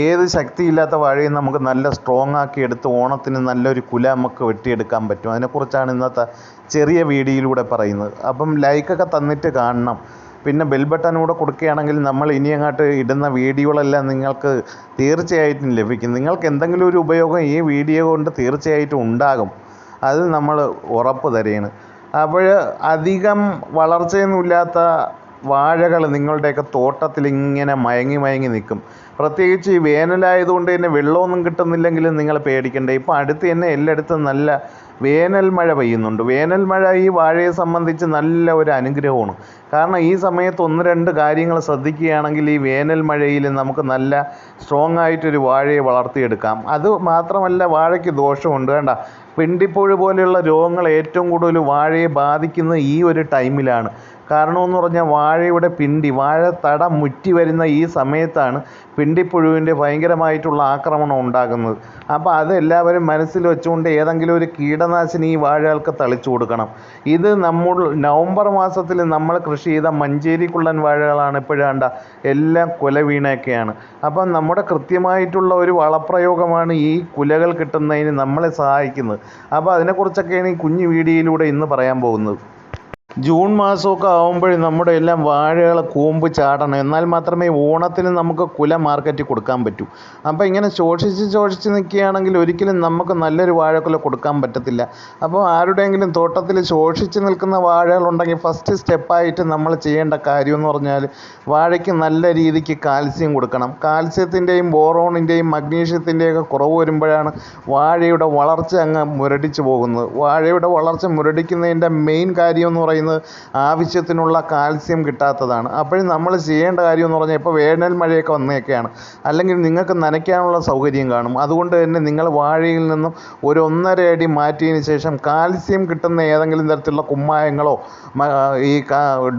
ഏത് ശക്തിയില്ലാത്ത വാഴയും നമുക്ക് നല്ല സ്ട്രോങ് ആക്കി എടുത്ത് ഓണത്തിന് നല്ലൊരു കുല നമുക്ക് വെട്ടിയെടുക്കാൻ പറ്റും. അതിനെക്കുറിച്ചാണ് ഇന്നത്തെ ചെറിയ വീഡിയോയിലൂടെ പറയുന്നത്. അപ്പം ലൈക്കൊക്കെ തന്നിട്ട് കാണണം. പിന്നെ ബെൽ കൊടുക്കുകയാണെങ്കിൽ നമ്മൾ ഇനി അങ്ങോട്ട് ഇടുന്ന വീഡിയോകളെല്ലാം നിങ്ങൾക്ക് തീർച്ചയായിട്ടും ലഭിക്കും. നിങ്ങൾക്ക് എന്തെങ്കിലും ഒരു ഉപയോഗം ഈ വീഡിയോ കൊണ്ട് തീർച്ചയായിട്ടും ഉണ്ടാകും. അത് നമ്മൾ ഉറപ്പ് തരുകയാണ് അപ്പോൾ അധികം വളർച്ചയൊന്നുമില്ലാത്ത വാഴകൾ നിങ്ങളുടെയൊക്കെ തോട്ടത്തിൽ ഇങ്ങനെ മയങ്ങി മയങ്ങി നിൽക്കും. പ്രത്യേകിച്ച് ഈ വേനലായതുകൊണ്ട് തന്നെ വെള്ളമൊന്നും കിട്ടുന്നില്ലെങ്കിൽ നിങ്ങൾ പേടിക്കണ്ട. ഇപ്പോൾ അടുത്ത് തന്നെ എല്ലായിടത്തും നല്ല വേനൽ മഴ പെയ്യുന്നുണ്ട്. വേനൽ മഴ ഈ വാഴയെ സംബന്ധിച്ച് നല്ല ഒരു അനുഗ്രഹമാണ്. കാരണം ഈ സമയത്ത് ഒന്ന് രണ്ട് കാര്യങ്ങൾ ശ്രദ്ധിക്കുകയാണെങ്കിൽ ഈ വേനൽ മഴയിൽ നമുക്ക് നല്ല സ്ട്രോങ് ആയിട്ടൊരു വാഴയെ വളർത്തിയെടുക്കാം. അത് മാത്രമല്ല വാഴയ്ക്ക് ദോഷമുണ്ട്. വേണ്ട പിണ്ടിപ്പുഴു പോലെയുള്ള രോഗങ്ങൾ ഏറ്റവും കൂടുതൽ വാഴയെ ബാധിക്കുന്നത് ഈ ഒരു ടൈമിലാണ്. കാരണമെന്ന് പറഞ്ഞാൽ വാഴയുടെ പിണ്ടി വാഴ വാഴത്തട മുറ്റി വരുന്ന ഈ സമയത്താണ് പിണ്ടിപ്പുഴുവിന്റെ ഭയങ്കരമായിട്ടുള്ള ആക്രമണം ഉണ്ടാകുന്നത്. അപ്പോൾ അത് എല്ലാവരും മനസ്സിൽ വെച്ചുകൊണ്ട് ഏതെങ്കിലും ഒരു കീടനാശിനി ഈ വാഴകൾക്ക് തളിച്ചു കൊടുക്കണം. ഇത് നമ്മൾ നവംബർ മാസത്തിൽ നമ്മൾ കൃഷി ചെയ്ത മഞ്ചേരിക്കുള്ളൻ വാഴകളാണ് ഇപ്പോഴാണ്ട എല്ലാം കുല വീണൊക്കെയാണ്. അപ്പം നമ്മുടെ കൃത്യമായിട്ടുള്ള ഒരു വളപ്രയോഗമാണ് ഈ കുലകൾ കിട്ടുന്നതിന് നമ്മളെ സഹായിക്കുന്നത്. അപ്പോൾ അതിനെക്കുറിച്ചൊക്കെയാണ് ഈ കുഞ്ഞു വീഡിയോയിലൂടെ ഇന്ന് പറയാൻ പോകുന്നത്. ജൂൺ മാസമൊക്കെ ആകുമ്പോഴേ നമ്മുടെ എല്ലാം വാഴകൾ കൂമ്പ് ചാടണം. എന്നാൽ മാത്രമേ ഓണത്തിന് നമുക്ക് കുല മാർക്കറ്റിൽ കൊടുക്കാൻ പറ്റൂ. അപ്പോൾ ഇങ്ങനെ ശോഷിച്ച് ശോഷിച്ച് നിൽക്കുകയാണെങ്കിൽ ഒരിക്കലും നമുക്ക് നല്ലൊരു വാഴക്കുല കൊടുക്കാൻ പറ്റത്തില്ല. അപ്പോൾ ആരുടെയെങ്കിലും തോട്ടത്തിൽ ശോഷിച്ച് നിൽക്കുന്ന വാഴകളുണ്ടെങ്കിൽ ഫസ്റ്റ് സ്റ്റെപ്പായിട്ട് നമ്മൾ ചെയ്യേണ്ട കാര്യം എന്ന് പറഞ്ഞാൽ വാഴയ്ക്ക് നല്ല രീതിക്ക് കാൽസ്യം കൊടുക്കണം. കാൽസ്യത്തിന്റെയും ബോറോണിന്റെയും മഗ്നീഷ്യത്തിന്റെയൊക്കെ കുറവ് വരുമ്പോഴാണ് വാഴയുടെ വളർച്ച അങ്ങ് മുരടിച്ച് പോകുന്നത്. വാഴയുടെ വളർച്ച മുരടിക്കുന്നതിന്റെ മെയിൻ കാര്യം എന്ന് പറയുന്നത് ആവശ്യത്തിനുള്ള കാൽസ്യം കിട്ടാത്തതാണ്. അപ്പോഴും നമ്മൾ ചെയ്യേണ്ട കാര്യം എന്ന് പറഞ്ഞാൽ ഇപ്പോൾ വേനൽ മഴയൊക്കെ വന്നേക്കെയാണ്. അല്ലെങ്കിൽ നിങ്ങൾക്ക് നനയ്ക്കാനുള്ള സൗകര്യം കാണും. അതുകൊണ്ട് തന്നെ നിങ്ങൾ വാഴയിൽ നിന്നും ഒരു ഒന്നര അടി മാറ്റിയതിന് ശേഷം കാൽസ്യം കിട്ടുന്ന ഏതെങ്കിലും തരത്തിലുള്ള കുമ്മായങ്ങളോ ഈ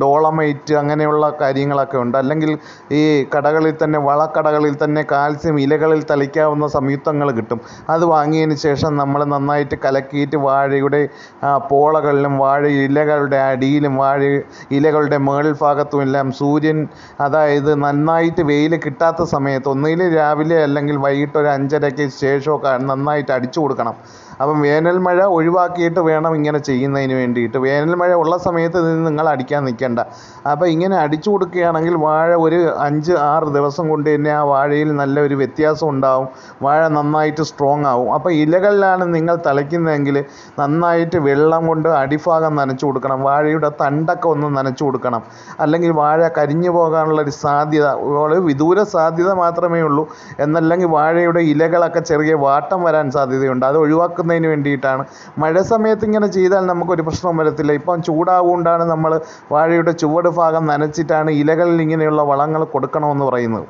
ഡോളമൈറ്റ് അങ്ങനെയുള്ള കാര്യങ്ങളൊക്കെ ഉണ്ട്. അല്ലെങ്കിൽ ഈ കടകളിൽ തന്നെ വളക്കടകളിൽ തന്നെ കാൽസ്യം ഇലകളിൽ തളിക്കാവുന്ന സംയുക്തങ്ങൾ കിട്ടും. അത് വാങ്ങിയതിന് ശേഷം നമ്മൾ നന്നായിട്ട് കലക്കിയിട്ട് വാഴയുടെ പോളകളിലും വാഴ ഇലകളുടെ അടിയിലും വാഴ ഇലകളുടെ മുകൾ ഭാഗത്തുമെല്ലാം സൂര്യൻ അതായത് നന്നായിട്ട് വെയിൽ കിട്ടാത്ത സമയത്ത് ഒന്നുകിൽ രാവിലെ അല്ലെങ്കിൽ വൈകിട്ട് ഒരു അഞ്ചരയ്ക്ക് ശേഷമൊക്കെ നന്നായിട്ട് അടിച്ചു കൊടുക്കണം. അപ്പം വേനൽ മഴ ഒഴിവാക്കിയിട്ട് വേണം ഇങ്ങനെ ചെയ്യുന്നതിന് വേണ്ടിയിട്ട്. വേനൽ മഴ ഉള്ള സമയത്ത് ഇത് നിങ്ങൾ അടിക്കാൻ നിൽക്കേണ്ട. അപ്പോൾ ഇങ്ങനെ അടിച്ചു കൊടുക്കുകയാണെങ്കിൽ വാഴ ഒരു അഞ്ച് ആറ് ദിവസം കൊണ്ട് തന്നെ ആ വാഴയിൽ നല്ലൊരു വ്യത്യാസം ഉണ്ടാവും. വാഴ നന്നായിട്ട് സ്ട്രോങ് ആവും. അപ്പോൾ ഇലകളിലാണ് നിങ്ങൾ തളിക്കുന്നതെങ്കിൽ നന്നായിട്ട് വെള്ളം കൊണ്ട് അടിഭാഗം നനച്ചു കൊടുക്കണം. വാഴയുടെ തണ്ടൊക്കെ ഒന്ന് നനച്ചു കൊടുക്കണം. അല്ലെങ്കിൽ വാഴ കരിഞ്ഞു പോകാനുള്ള ഒരു സാധ്യത ഒരു വിദൂര സാധ്യത മാത്രമേ ഉള്ളൂ. എന്നല്ലെങ്കിൽ വാഴയുടെ ഇലകളൊക്കെ ചെറിയ വാട്ടം വരാൻ സാധ്യതയുണ്ട്. അത് ഒഴിവാക്കുന്നതിന് വേണ്ടിയിട്ടാണ്. മഴ സമയത്ത് ഇങ്ങനെ ചെയ്താൽ നമുക്കൊരു പ്രശ്നവും വരത്തില്ല. ഇപ്പം ചൂടാവുകൊണ്ടാണ് നമ്മൾ വാഴയുടെ ചുവട് ഭാഗം നനച്ചിട്ടാണ് ഇലകളിൽ ഇങ്ങനെയുള്ള വളങ്ങൾ കൊടുക്കണമെന്ന് പറയുന്നത്.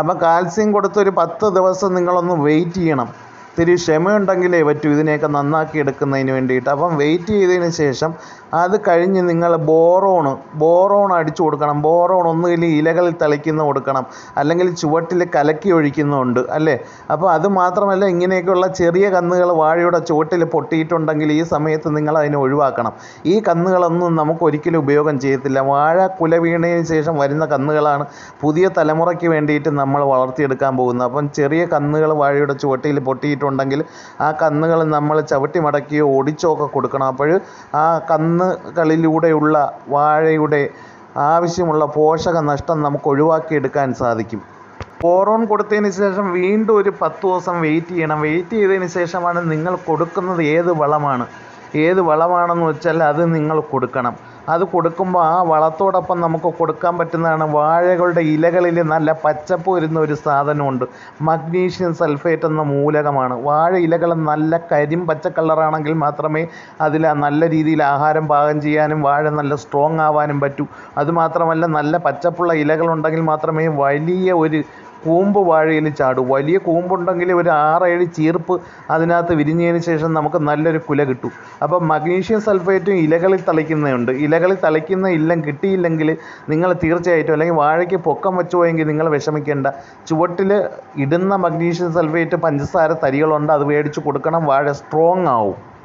അപ്പം കാൽസ്യം കൊടുത്തൊരു പത്ത് ദിവസം നിങ്ങളൊന്ന് വെയിറ്റ് ചെയ്യണം. ഇത്തിരി ക്ഷമയുണ്ടെങ്കിലേ പറ്റൂ ഇതിനെയൊക്കെ നന്നാക്കി എടുക്കുന്നതിന് വേണ്ടിയിട്ട്. അപ്പം വെയിറ്റ് ചെയ്തതിന് ശേഷം അത് കഴിഞ്ഞ് നിങ്ങൾ ബോറോൺ ബോറോൺ അടിച്ചു കൊടുക്കണം. ബോറോൺ ഒന്നുകിൽ ഇലകളിൽ തളിക്കുന്ന കൊടുക്കണം. അല്ലെങ്കിൽ ചുവട്ടിൽ കലക്കി ഒഴിക്കുന്നുണ്ട് അല്ലേ? അപ്പോൾ അത് മാത്രമല്ല ഇങ്ങനെയൊക്കെയുള്ള ചെറിയ കന്നുകൾ വാഴയുടെ ചുവട്ടിൽ പൊട്ടിയിട്ടുണ്ടെങ്കിൽ ഈ സമയത്ത് നിങ്ങൾ അതിനെ ഒഴിവാക്കണം. ഈ കന്നുകളൊന്നും നമുക്ക് ഒരിക്കലും ഉപയോഗം ചെയ്യത്തില്ല. വാഴ കുല വീണതിന് ശേഷം വരുന്ന കന്നുകളാണ് പുതിയ തലമുറയ്ക്ക് വേണ്ടിയിട്ട് നമ്മൾ വളർത്തിയെടുക്കാൻ പോകുന്നത്. അപ്പം ചെറിയ കന്നുകൾ വാഴയുടെ ചുവട്ടിൽ പൊട്ടിയിട്ടുണ്ടെങ്കിൽ ആ കന്നുകൾ നമ്മൾ ചവിട്ടി മടക്കിയോ ഒടിച്ചോ ഒക്കെ കൊടുക്കണം. അപ്പോൾ ആ കന്നുകളിലൂടെയുള്ള വാഴയുടെ ആവശ്യമുള്ള പോഷക നഷ്ടം നമുക്ക് ഒഴിവാക്കിയെടുക്കാൻ സാധിക്കും. ബോറോൺ കൊടുത്തതിന് ശേഷം വീണ്ടും ഒരു പത്ത് ദിവസം വെയിറ്റ് ചെയ്യണം. വെയിറ്റ് ചെയ്തതിന് ശേഷമാണ് നിങ്ങൾ കൊടുക്കുന്നത് ഏത് വളമാണ്? ഏത് വളമാണെന്ന് വെച്ചാൽ അത് നിങ്ങൾ കൊടുക്കണം. അത് കൊടുക്കുമ്പോൾ ആ വളത്തോടൊപ്പം നമുക്ക് കൊടുക്കാൻ പറ്റുന്നതാണ്. വാഴകളുടെ ഇലകളിൽ നല്ല പച്ചപ്പ് വരുന്ന ഒരു സാധനമുണ്ട്. മഗ്നീഷ്യം സൾഫേറ്റ് എന്ന മൂലകമാണ്. വാഴ ഇലകൾ നല്ല കരിം പച്ച കളറാണെങ്കിൽ മാത്രമേ അതിൽ നല്ല രീതിയിൽ ആഹാരം പാകം ചെയ്യാനും വാഴ നല്ല സ്ട്രോങ് ആവാനും പറ്റൂ. അതുമാത്രമല്ല നല്ല പച്ചപ്പുള്ള ഇലകളുണ്ടെങ്കിൽ മാത്രമേ വലിയ ഒരു കൂമ്പ് വാഴയിൽ ചാടും. വലിയ കൂമ്പുണ്ടെങ്കിൽ ഒരു ആറേഴ് ചീർപ്പ് അതിനകത്ത് വിരിഞ്ഞതിന് ശേഷം നമുക്ക് നല്ലൊരു കുല കിട്ടും. അപ്പോൾ മഗ്നീഷ്യം സൾഫേറ്റും ഇലകളിൽ തളിക്കുന്നുണ്ട് ഇലകളിൽ തളിക്കുന്ന ഇല്ലം കിട്ടിയില്ലെങ്കിൽ നിങ്ങൾ തീർച്ചയായിട്ടും അല്ലെങ്കിൽ വാഴയ്ക്ക് പൊക്കം വെച്ചു പോയെങ്കിൽ നിങ്ങൾ വിഷമിക്കേണ്ട. ചുവട്ടിൽ ഇടുന്ന മഗ്നീഷ്യം സൾഫേറ്റ് പഞ്ചസാര തരികളുണ്ട്. അത് മേടിച്ച് കൊടുക്കണം. വാഴ സ്ട്രോങ് ആവും.